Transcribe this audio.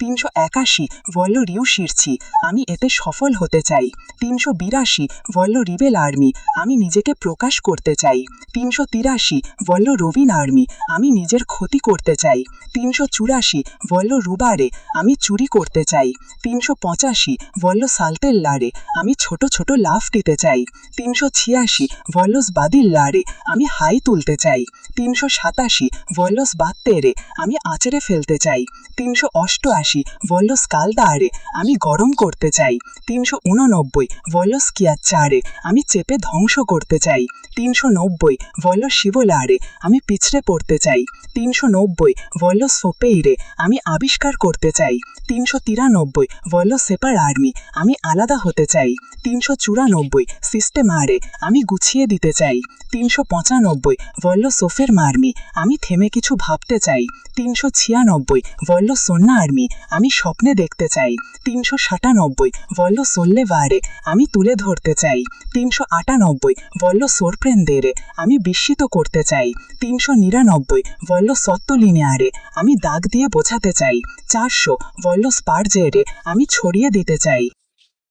তিনশো একাশি ভল্ল রিউ শিরছি। আমি এতে সফল হতে চাই। তিনশো বিরাশি ভল্ল রিবেল আর্মি। আমি নিজেকে প্রকাশ করতে চাই। তিনশো তিরাশি ভল্ল রবিন আর্মি। আমি নিজের ক্ষতি করতে চাই। তিনশো চুরাশি ভল্ল রুবারে আমি চুরি করতে চাই। তিনশো পঁচাশি ভল্ল সালতেল্লারে আমি ছোট ছোট লাফ দিতে চাই। তিনশো ছিয়াশি ভল্লস বাদিল্লারে আমি হাই তুলতে চাই। তিনশো সাতাশি ভল্লস বাত্তেরে আমি আঁচড়ে ফেলতে চাই। তিনশো অষ্টআশি ভল্লস কালদারে আমি গরম করতে চাই। তিনশো উননব্বই ভল্লস কিয়াচ্চারে আমি চেপে ধ্বংস করতে চাই। তিনশো নব্বই ভল্ল শিবলারে। আমি পিছড়ে পড়তে চাই। তিনশো নব্বই ভল্ল সোপেইরে। আমি আবিষ্কার করতে চাই। তিনশো তিরানব্বই ভল্ল সেপার আর্মি। আমি আলাদা হতে চাই। তিনশো চুরানব্বই, সিস্টেম সিস্টেমারে আমি গুছিয়ে দিতে চাই। তিনশো পঁচানব্বই ভল্ল সোফের মার্মি। আমি থেমে কিছু ভাবতে চাই। তিনশো ছিয়ানব্বই ভল্ল সন্না আর্মি। আমি স্বপ্নে দেখতে চাই। তিনশো সাতানব্বই ভল্ল সোল্লেভারে আমি তুলে ধরতে চাই। তিনশো আটানব্বই ভল্ল সোরপ্রেন্দেরে আমি বিস্মিত করতে চাই। তিনশো নিরানব্বই ভল্ল আরে। আমি দাগ দিয়ে বোঝাতে চাই। চারশো ভল্ল স্পার্জেরে আমি ছড়িয়ে দিতে চাই।